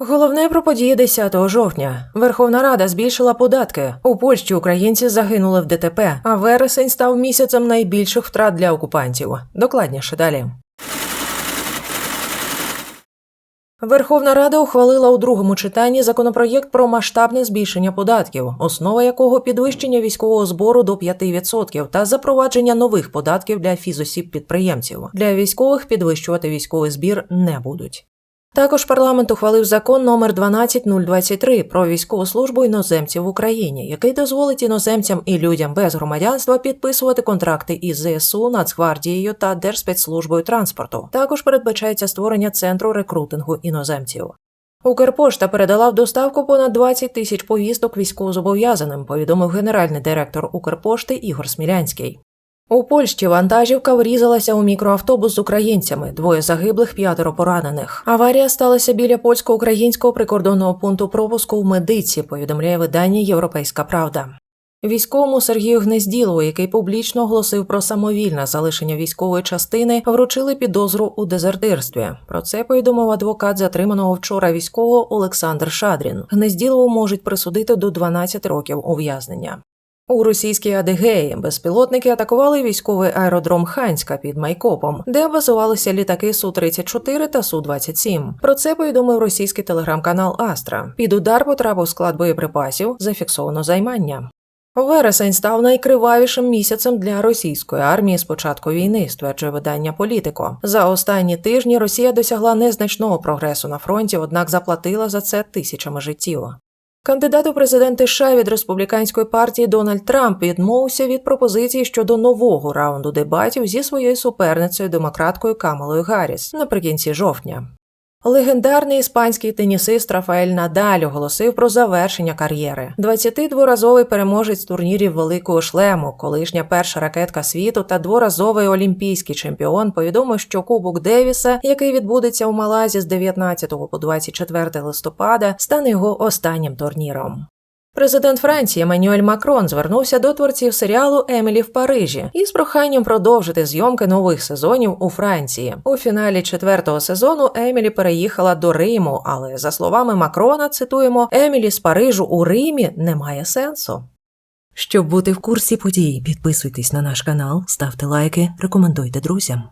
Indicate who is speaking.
Speaker 1: Головне про події 10 жовтня. Верховна Рада збільшила податки. У Польщі українці загинули в ДТП, а вересень став місяцем найбільших втрат для окупантів. Докладніше далі. Верховна Рада ухвалила у другому читанні законопроєкт про масштабне збільшення податків, основа якого підвищення військового збору до 5% та запровадження нових податків для фізосіб підприємців. Для військових підвищувати військовий збір не будуть. Також парламент ухвалив закон номер 12023 про військову службу іноземців в Україні, який дозволить іноземцям і людям без громадянства підписувати контракти із ЗСУ, Нацгвардією та Держспецслужбою транспорту. Також передбачається створення центру рекрутингу іноземців. Укрпошта передала в доставку понад 20 тисяч повісток військовозобов'язаним, повідомив генеральний директор Укрпошти Ігор Смілянський. У Польщі вантажівка врізалася у мікроавтобус з українцями, двоє загиблих, п'ятеро поранених. Аварія сталася біля польсько-українського прикордонного пункту пропуску в Медиці, повідомляє видання Європейська Правда. Військовому Сергію Гнезділову, який публічно оголосив про самовільне залишення військової частини, вручили підозру у дезертирстві. Про це повідомив адвокат затриманого вчора військового Олександр Шадрін. Гнезділову можуть присудити до 12 років ув'язнення. У російській Адигеї безпілотники атакували військовий аеродром Ханська під Майкопом, де базувалися літаки Су-34 та Су-27. Про це повідомив російський телеграм-канал Астра. Під удар потрапив склад боєприпасів, зафіксовано займання. Вересень став найкривавішим місяцем для російської армії з початку війни, стверджує видання Політико. За останні тижні Росія досягла незначного прогресу на фронті, однак заплатила за це тисячами життів. Кандидат у президенти США від республіканської партії Дональд Трамп відмовився від пропозиції щодо нового раунду дебатів зі своєю суперницею демократкою Камалою Гарріс наприкінці жовтня. Легендарний іспанський тенісист Рафаель Надаль оголосив про завершення кар'єри. 22-разовий переможець турнірів Великого шлему, колишня перша ракетка світу та дворазовий олімпійський чемпіон повідомив, що Кубок Девіса, який відбудеться у Малазі з 19 по 24 листопада, стане його останнім турніром. Президент Франції Еммануель Макрон звернувся до творців серіалу Емілі в Парижі із проханням продовжити зйомки нових сезонів у Франції. У фіналі четвертого сезону Емілі переїхала до Риму, але за словами Макрона, цитуємо, Емілі з Парижу у Римі немає сенсу. Щоб бути в курсі подій, підписуйтесь на наш канал, ставте лайки, рекомендуйте друзям.